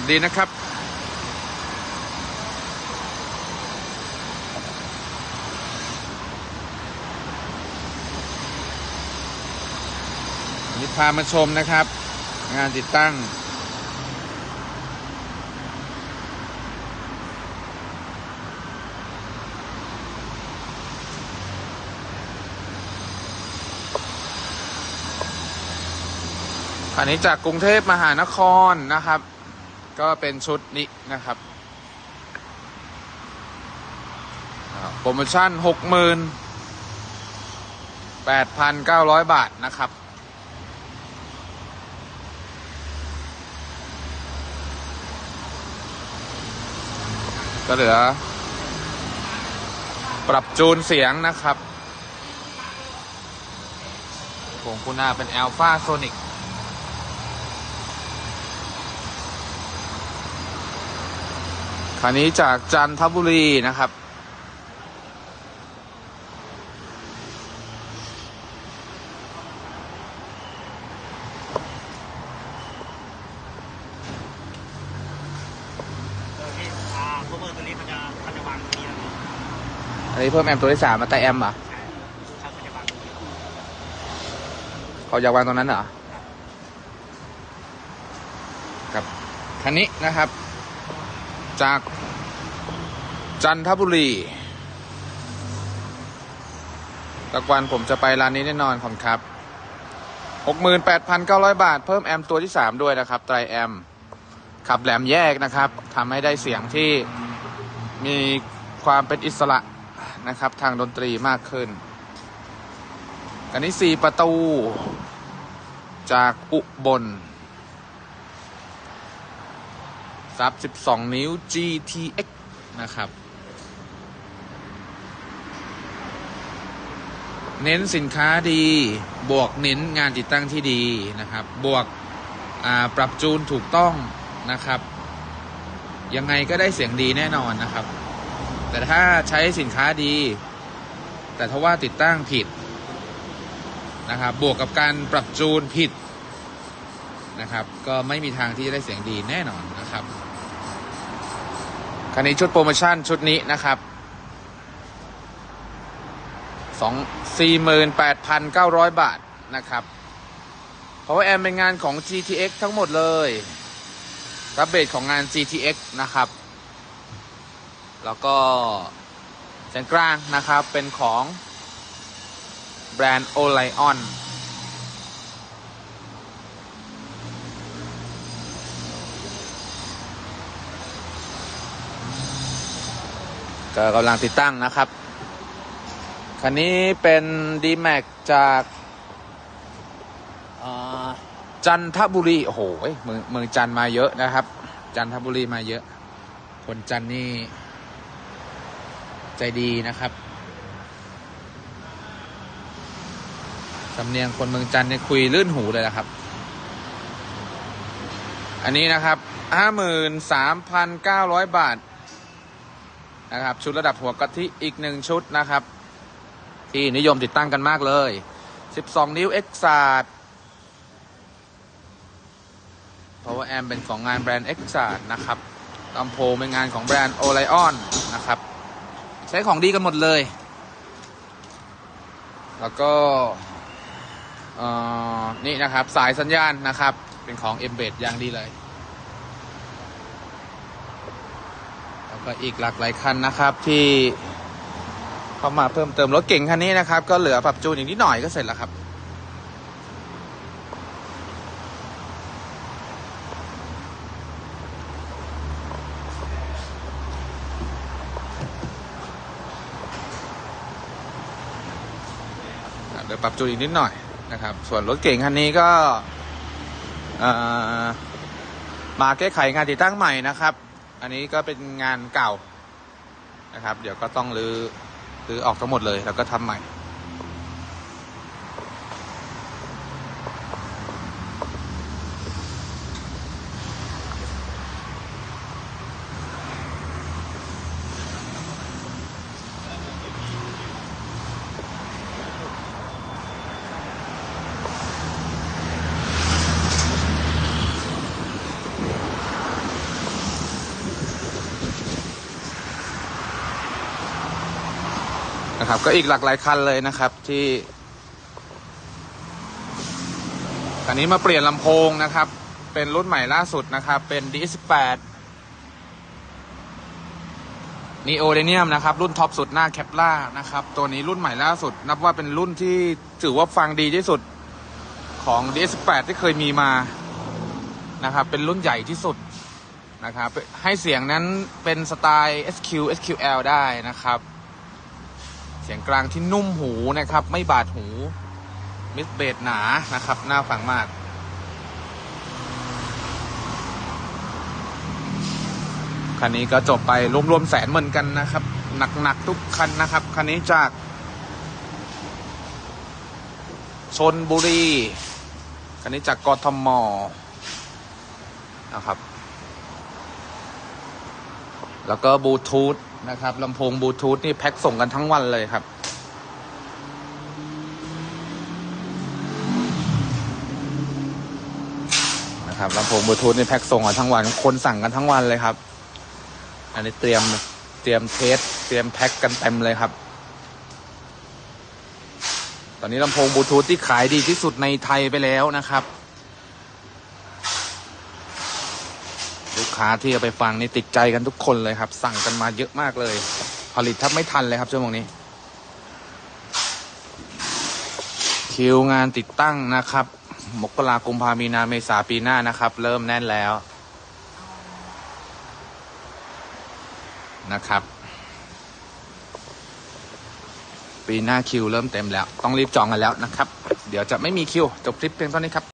วัสดีนะครับวันนี้พามาชมนะครับ งานติดตั้ง อันนี้จากกรุงเทพมหานครนะครับ ก็เป็นชุดนี้นะครับโปรโมชั่นหกหมื่นแปดพันเก้าร้อยบาทนะครับก็เหลือ ปรับจูนเสียงนะครับวงคุณาเป็น Alpha Sonic คันนี้จากจันทบุรีนะครับเออพี่อาโคเวอร์ตัวนี้เขาจะเขาจะวางตรงนี้นะพี่อันนี้เพิ่มแอมตัวที่สามมาแต่แอมเหรอใช่เขาจะวางตรงนี้เขาอยากวางตรงนั้นเหรอครับคันนี้นะครับ จากจันทบุรีตะวันผมจะไปร้านนี้แน่นอนขอบคุณครับ 68,900 บาท เพิ่มแอมตัวที่ 3 ด้วยนะครับ ไตรแอม ขับแหลมแยกนะครับทำให้ได้เสียงที่มีความเป็นอิสระนะครับ ทางดนตรีมากขึ้น อันนี้ 4 ประตู จากอุบล ซับ 12 นิ้ว GTX นะครับ เน้นสินค้าดี บวกเน้นงานติดตั้งที่ดีนะครับ บวกปรับจูนถูกต้องนะครับ ยังไงก็ได้เสียงดีแน่นอนนะครับ แต่ถ้าใช้สินค้าดี แต่ถ้าว่าติดตั้งผิดนะครับ บวกกับการปรับจูนผิดนะครับ ก็ไม่มีทางที่จะได้เสียงดีแน่นอนนะครับ คันนี้ชุดโปรโมชั่นชุดนี้นะครับสองสี่หมื่นแปดพันเก้าร้อยบาทนะครับ เพราะว่าแอมเป็นงานของ GTX ทั้งหมดเลยรับเบสของงาน GTX นะครับ แล้วก็เสียงกลางนะครับเป็นของแบรนด์โอไลออน ก็กำลังติดตั้งนะครับ คันนี้เป็น d m a x จากจันทบุรี โอ้โหเมืองเมืองจันมาเยอะนะครับ จันทบุรีมาเยอะ คนจันนี่ ใจดีนะครับสำเนียงคนเมืองจันเนี่ยคุยลื่นหูเลยนะครับ อันนี้นะครับห้าหมื่นสามพันเก้าร้อยบาท นะครับ ชุดระดับหัวกะทิอีกหนึ่งชุดนะครับ ที่นิยมติดตั้งกันมากเลย 12 นิ้ว X ซาด Power Amp เป็นของงานแบรนด์ X ซาดนะครับลำโพงเป็นงานของแบรนด์ Orion นะครับ ใช้ของดีกันหมดเลย แล้วก็นี่นะครับสายสัญญาณนะครับ เป็นของ m b e d อย่างดีเลย แล้ว ก็อีกหลากหลายคันนะครับที่เข้ามาเพิ่มเติมรถเก่งคันนี้นะครับ ก็เหลือปรับจูนอีกนิดหน่อยก็เสร็จแล้วครับเดี๋ยวปรับจูนอีกนิดหน่อยนะครับ ส่วนรถเก่งคันนี้ก็มาแก้ไขงานติดตั้งใหม่นะครับ อันนี้ก็เป็นงานเก่านะครับ เดี๋ยวก็ต้องรื้อรื้อออกทั้งหมดเลยแล้วก็ทำใหม่ นะครับ ก็อีกหลากหลายคันเลยนะครับที่คันนี้มาเปลี่ยนลำโพงนะครับ เป็นรุ่นใหม่ล่าสุดนะครับ เป็น D18 นีโอเดเนียมนะครับ รุ่นท็อปสุดหน้าแคปล่านะครับ ตัวนี้รุ่นใหม่ล่าสุด นับว่าเป็นรุ่นที่ถือว่าฟังดีที่สุดของ DS8 ที่เคยมีมานะครับ เป็นรุ่นใหญ่ที่สุดนะครับ ให้เสียงนั้นเป็นสไตล์ SQ SQL ได้นะครับ สียงกลางที่นุ่มหูนะครับ ไม่บาดหู มิสเบสหนานะครับ น่าฟังมาก คันนี้ก็จบไปรวมๆแสนเหมือนกันนะครับ หนักๆทุกคันนะครับ คันนี้จากชนบุรี คันนี้จากกทมนะครับ แล้วก็บลูทูธ นะครับลำโพงบลูทูธนี่แพ็คส่งกันทั้งวันเลยครับ นะครับลำโพงบลูทูธนี่แพ็คส่งกันทั้งวัน คนสั่งกันทั้งวันเลยครับ อันนี้เตรียมเตรียมเทสเตรียมแพ็คกันเต็มเลยครับ ตอนนี้ลำโพงบลูทูธที่ขายดีที่สุดในไทยไปแล้วนะครับ ลูก ค้าที่เอาไปฟังนี่ติดใจกันทุกคนเลยครับ สั่งกันมาเยอะมากเลย ผลิตแทบไม่ทันเลยครับชั่วโมงนี้ คิวงานติดตั้งนะครับ มกรากุมภามีนาเมษาปีหน้านะครับ เริ่มแน่นแล้วนะครับ ปีหน้าคิวเริ่มเต็มแล้ว ต้องรีบจองกันแล้วนะครับ เดี๋ยวจะไม่มีคิว จบคลิปเพียงเท่านี้ครับ